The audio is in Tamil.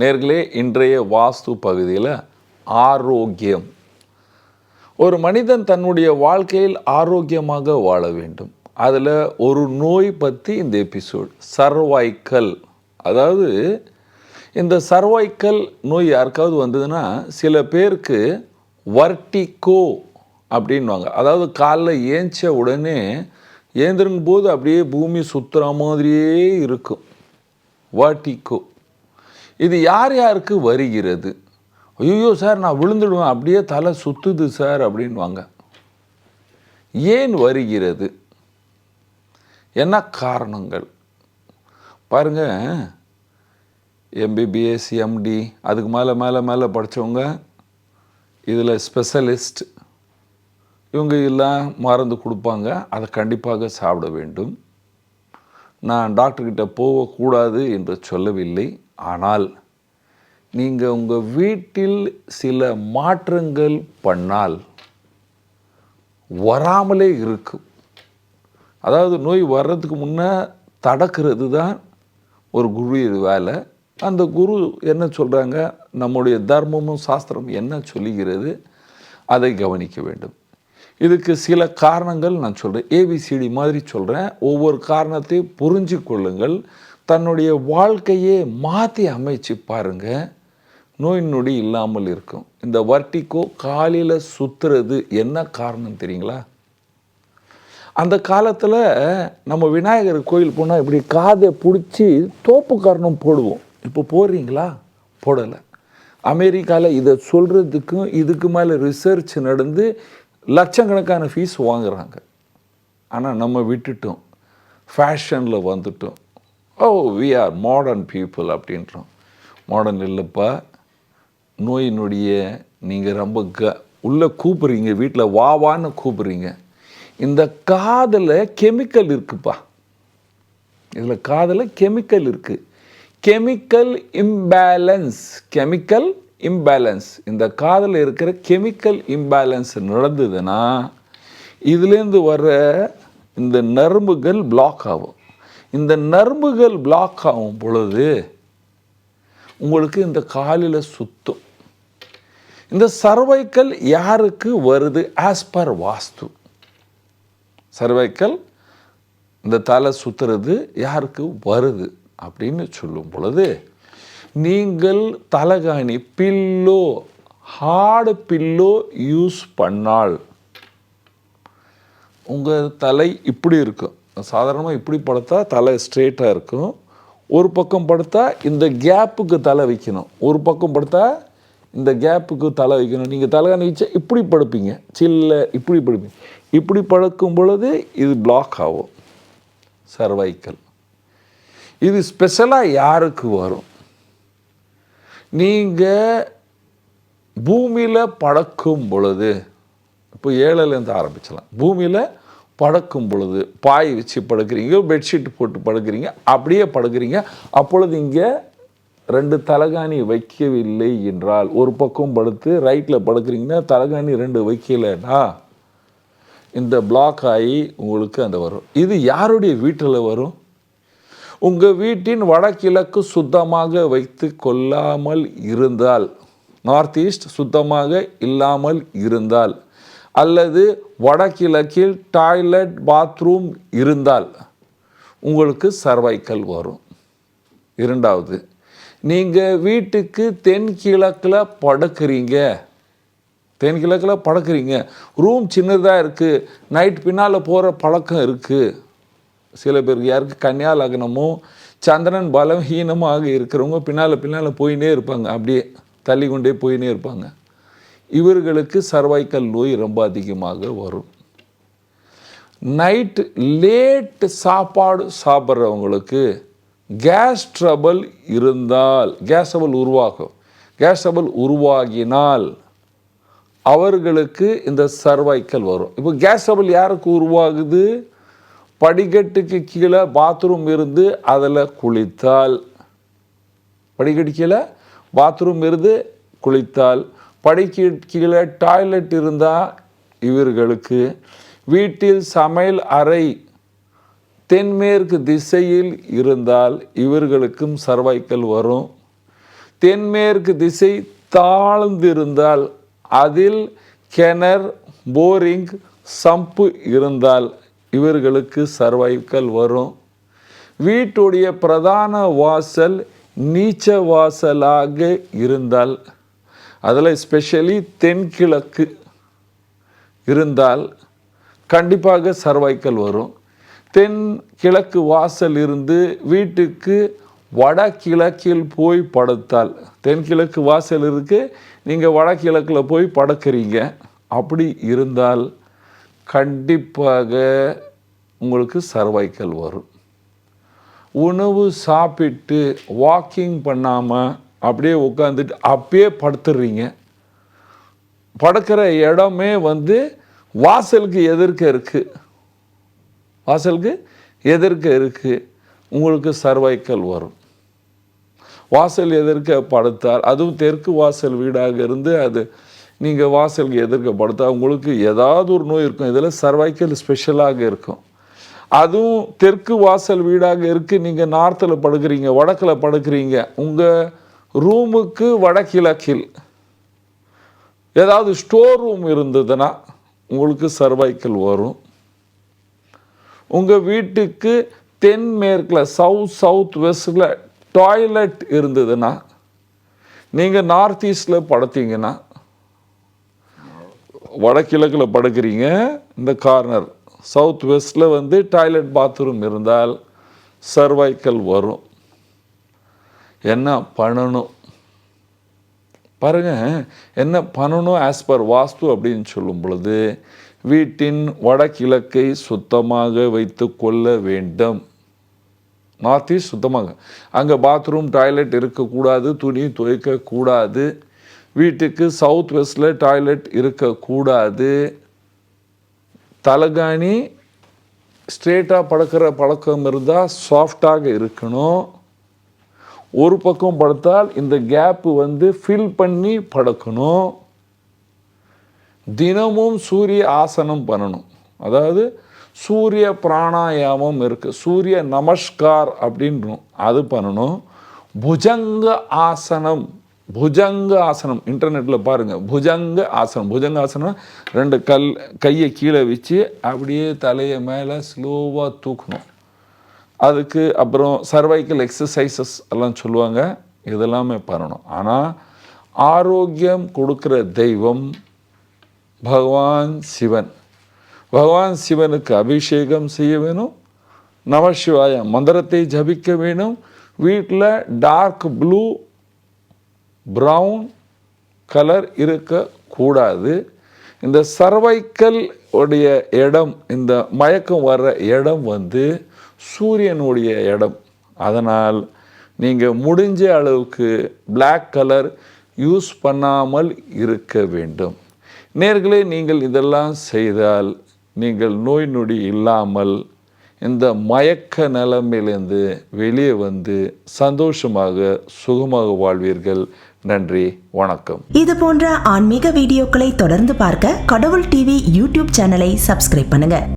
நேர்களே இன்றைய வாஸ்து பகுதியில் ஆரோக்கியம். ஒரு மனிதன் தன்னுடைய வாழ்க்கையில் ஆரோக்கியமாக வாழ வேண்டும். அதில் ஒரு நோய் பற்றி இந்த எபிசோட் சர்வைக்கல். அதாவது இந்த சர்வைக்கல் நோய் யாருக்காவது வந்ததுன்னா சில பேருக்கு வர்டிகோ அப்படின்வாங்க அதாவது காலைல ஏஞ்ச உடனே ஏந்திரன் போது அப்படியே பூமி சுற்றுற மாதிரியே இருக்கும். வாட்டிக்கோ இது யார் யாருக்கு வருகிறது? ஐயோ சார் நான் விழுந்துடுவேன். அப்படியே தலை சுத்துது சார் அப்படின்வாங்க ஏன் வருகிறது? என்ன காரணங்கள்? பாருங்க எம்பிபிஎஸ் எம்டி அதுக்கு மேலே மேலே மேலே படித்தவங்க இதில் ஸ்பெஷலிஸ்ட் இவங்க எல்லாம் மருந்து கொடுப்பாங்க. அதை கண்டிப்பாக சாப்பிட வேண்டும். நான் டாக்டர்கிட்ட போகக்கூடாது என்று சொல்லவில்லை. ஆனால் நீங்கள் உங்கள் வீட்டில் சில மாற்றங்கள் பண்ணால் வராமலே இருக்கும். அதாவது நோய் வர்றதுக்கு முன்னே தடக்கிறது தான் ஒரு குரு இது வேலை. அந்த குரு என்ன சொல்கிறாங்க நம்முடைய தர்மமும் சாஸ்திரம் என்ன சொல்லுகிறது? அதை கவனிக்க வேண்டும். இதுக்கு சில காரணங்கள் நான் சொல்கிறேன் ஏபிசிடி மாதிரி சொல்கிறேன் ஒவ்வொரு காரணத்தையும் புரிஞ்சு கொள்ளுங்கள். தன்னுடைய வாழ்க்கையே மாற்றி அமைச்சு பாருங்கள் நோய் நொடி இல்லாமல் இருக்கும். இந்த வர்டிகோ காலையில் சுற்றுறது என்ன காரணம் தெரியுங்களா? அந்த காலத்தில் நம்ம விநாயகர் கோயில் போனால் இப்படி காதை பிடிச்சி தோப்பு காரணம் போடுவோம். இப்போ போடுறீங்களா? போடலை. அமெரிக்காவில் இதை சொல்கிறதுக்கும் இதுக்கு மேலே ரிசர்ச் நடந்து லட்சக்கணக்கான ஃபீஸ் வாங்குகிறாங்க ஆனால் நம்ம விட்டுட்டோம். ஃபேஷனில் வந்துட்டோம். Oh we are modern people அப்படின்றோம். மாடர்ன் இல்லைப்பா. நோயினுடைய நீங்கள் ரொம்ப க உள்ளே கூப்பிட்றீங்க வீட்டில் வா வான்னு கூப்பிட்றீங்க. இந்த காதில் கெமிக்கல் இருக்குப்பா. இதில் காதில் கெமிக்கல் இருக்குது கெமிக்கல் இம்பேலன்ஸ் கெமிக்கல் இம்பேலன்ஸ். இந்த காதில் இருக்கிற கெமிக்கல் இம்பேலன்ஸ் நடந்ததுன்னா இதுலேருந்து வர்ற இந்த நரம்புகள் பிளாக் ஆகும். இந்த நரம்புகள் பிளாக் ஆகும் பொழுது உங்களுக்கு இந்த காலில் சுத்தும். இந்த சர்வைக்கல் யாருக்கு வருது? ஆஸ் பர் வாஸ்து. சர்வைக்கல் இந்த தலை சுற்றுறது யாருக்கு வருது? அப்படின்னு சொல்லும் பொழுது நீங்கள் தலகாணி பில்லோ ஹார்டு பில்லோ யூஸ் பண்ணால் உங்கள் தலை இப்படி இருக்கும். சாதாரணமாக இப்படி படுத்தா தலை ஸ்ட்ரெயிட்டாக இருக்கும். ஒரு பக்கம் படுத்தா இந்த கேப்புக்கு தலை வைக்கணும். ஒரு பக்கம் படுத்தா இந்த கேப்புக்கு தலை வைக்கணும். நீங்கள் தலைகாணி வச்சா இப்படி படுப்பீங்க. சில்ல இப்படி படுப்பீங்க. இப்படி படுக்கும் பொழுது இது பிளாக் ஆகும். சர்வைக்கல் இது ஸ்பெஷலாக யாருக்கு வரும்? நீங்கள் பூமியில் படக்கும் பொழுது இப்போ ஏழைலேருந்து ஆரம்பிச்சலாம் பூமியில் படக்கும் பொழுது பாய் வச்சு படுக்கிறீங்க பெட்ஷீட் போட்டு படுக்கிறீங்க அப்படியே படுக்கிறீங்க. அப்பொழுது இங்கே ரெண்டு தலகாணி வைக்கவில்லை என்றால் ஒரு பக்கம் படுத்து ரைட்டில் படுக்கிறீங்கன்னா தலகாணி ரெண்டு வைக்கலைன்னா இந்த பிளாக் ஆகி உங்களுக்கு அந்த வரும். இது யாருடைய வீட்டில் வரும்? உங்கள் வீட்டின் வடகிழக்கு சுத்தமாக வைத்து கொள்ளாமல் இருந்தால் நார்த் ஈஸ்ட் சுத்தமாக இல்லாமல் இருந்தால் அல்லது வடகிழக்கில் டாய்லெட் பாத்ரூம் இருந்தால் உங்களுக்கு சர்வைக்கல் வரும். இரண்டாவது நீங்கள் வீட்டுக்கு தென்கிழக்கில் படுக்கிறீங்க. தென்கிழக்கில் படுக்கிறீங்க. ரூம் சின்னதாக இருக்குது நைட் பின்னால் போகிற பழக்கம் இருக்குது சில பேருக்கு யாருக்கு கன்னியா லக்னமும் சந்திரன் பலவீனமாக இருக்கிறவங்க பின்னால் பின்னால் போயினே இருப்பாங்க. அப்படியே தள்ளி கொண்டே போயினே இருப்பாங்க. இவர்களுக்கு சர்வைக்கல் நோய் ரொம்ப அதிகமாக வரும். நைட்டு லேட் சாப்பாடு சாப்பிட்றவங்களுக்கு கேஸ் ட்ரபிள் இருந்தால் கேஸ் ட்ரபிள் உருவாகும். கேஸ் ட்ரபிள் உருவாகினால் அவர்களுக்கு இந்த சர்வைக்கல் வரும். இப்போ கேஸ் ட்ரபிள் யாருக்கு உருவாகுது? படிக்கட்டுக்கு கீழே பாத்ரூம் இருந்து அதில் குளித்தால். படிக்கட்டு கீழே பாத்ரூம் இருந்து குளித்தால் படிக்கு கீழே டாய்லெட் இருந்தால் இவர்களுக்கு வீட்டில் சமையல் அறை தென்மேற்கு திசையில் இருந்தால் இவர்களுக்கும் சர்வைக்கல் வரும். தென்மேற்கு திசை தாழ்ந்திருந்தால் அதில் கிணர் போரிங் சம்பு இருந்தால் இவர்களுக்கு சர்வைக்கல் வரும். வீட்டுடைய பிரதான வாசல் நீச்ச வாசலாக இருந்தால் அதில் ஸ்பெஷலி தென்கிழக்கு இருந்தால் கண்டிப்பாக சர்வைக்கல் வரும். தென் கிழக்கு வாசல் இருந்து வீட்டுக்கு வடகிழக்கில் போய் படுத்தால் தென்கிழக்கு வாசல் இருக்குது நீங்கள் வடகிழக்கில் போய் படுக்கிறீங்க. அப்படி இருந்தால் கண்டிப்பாக உங்களுக்கு சர்வைக்கல் வரும். உணவு சாப்பிட்டு வாக்கிங் பண்ணாமல் அப்படியே உட்காந்துட்டு அப்படியே படுத்துடுறீங்க படுக்கிற இடமே வந்து வாசலுக்கு எதிர்க்க இருக்குது வாசலுக்கு எதிர்க்க இருக்குது உங்களுக்கு சர்வைக்கல் வரும். வாசல் எதிர்க்க படுத்தால் அதுவும் தெற்கு வாசல் வீடாக இருந்து அது நீங்கள் வாசலுக்கு எதிர்க்க படுத்தால் உங்களுக்கு ஏதாவது ஒரு நோய் இருக்கும். இதில் சர்வைக்கல் ஸ்பெஷலாக இருக்கும். அதுவும் தெற்கு வாசல் வீடாக இருக்குது நீங்கள் நார்த்தில் படுக்கிறீங்க வடக்கில் படுக்கிறீங்க. உங்கள் ரூமுக்கு வடகிழக்கில் ஏதாவது ஸ்டோர் ரூம் இருந்ததுன்னா உங்களுக்கு சர்வைக்கல் வரும். உங்கள் வீட்டுக்கு தென்மேற்கில் சவுத் சவுத் வெஸ்டில் டாய்லெட் இருந்ததுன்னா நீங்கள் நார்த் ஈஸ்டில் படுத்தீங்கன்னா வடகிழக்கில் படுக்கிறீங்க இந்த கார்னர் சவுத் வெஸ்டில் வந்து டாய்லெட் பாத்ரூம் இருந்தால் சர்வைக்கல் வரும். என்ன பண்ணணும்? பாருங்கள் என்ன பண்ணணும் ஆஸ் பர் வாஸ்து அப்படின்னு சொல்லும் பொழுது வீட்டின் வடகிழக்கை சுத்தமாக வைத்து கொள்ள வேண்டும். நார்த் ஈஸ்ட் சுத்தமாக. அங்கே பாத்ரூம் டாய்லெட் இருக்கக்கூடாது துணி துவைக்கக்கூடாது. வீட்டுக்கு சவுத் வெஸ்டில் டாய்லெட் இருக்கக்கூடாது. தலகாணி ஸ்ட்ரெயிட்டாக படுக்கிற பழக்கம் இருந்தால் சாஃப்டாக இருக்கணும். ஒரு பக்கம் படுத்தால் இந்த கேப்பு வந்து ஃபில் பண்ணி படுக்கணும். தினமும் சூரிய ஆசனம் பண்ணணும். அதாவது சூரிய பிராணாயாமம் இருக்குது சூரிய நமஸ்கார் அப்படின்றோம். அது பண்ணணும். புஜங்க ஆசனம். புஜங்க ஆசனம். இன்டர்நெட்டில் பாருங்கள் புஜங்க ஆசனம். புஜங்க ஆசனம் ரெண்டு கல் கையை கீழே வச்சு அப்படியே தலையை மேலே ஸ்லோவாக தூக்கணும். அதுக்கு அப்புறம் சர்வைக்கல் எக்ஸசைசஸ் எல்லாம் சொல்லுவாங்க. இதெல்லாமே பண்ணணும். ஆனால் ஆரோக்கியம் கொடுக்குற தெய்வம் பகவான் சிவன். பகவான் சிவனுக்கு அபிஷேகம் செய்ய வேணும். நமசிவாய மந்திரத்தை ஜபிக்க வேணும். வீட்டில் டார்க் ப்ளூ ப்ரௌன் கலர் இருக்கக்கூடாது. இந்த சர்வைக்கல் உடைய இடம் இந்த மயக்கம் வர்ற இடம் வந்து சூரியனுடைய இடம். அதனால் நீங்கள் முடிஞ்ச அளவுக்கு பிளாக் கலர் யூஸ் பண்ணாமல் இருக்க வேண்டும். நேர்களே நீங்கள் இதெல்லாம் செய்தால் நீங்கள் நோய் நொடி இல்லாமல் இந்த மயக்க நிலைமையிலிருந்து வெளியே வந்து சந்தோஷமாக சுகமாக வாழ்வீர்கள். நன்றி வணக்கம். இது போன்ற ஆன்மீக வீடியோக்களை தொடர்ந்து பார்க்க கடவுள் டிவி யூடியூப் சேனலை சப்ஸ்கிரைப் பண்ணுங்க.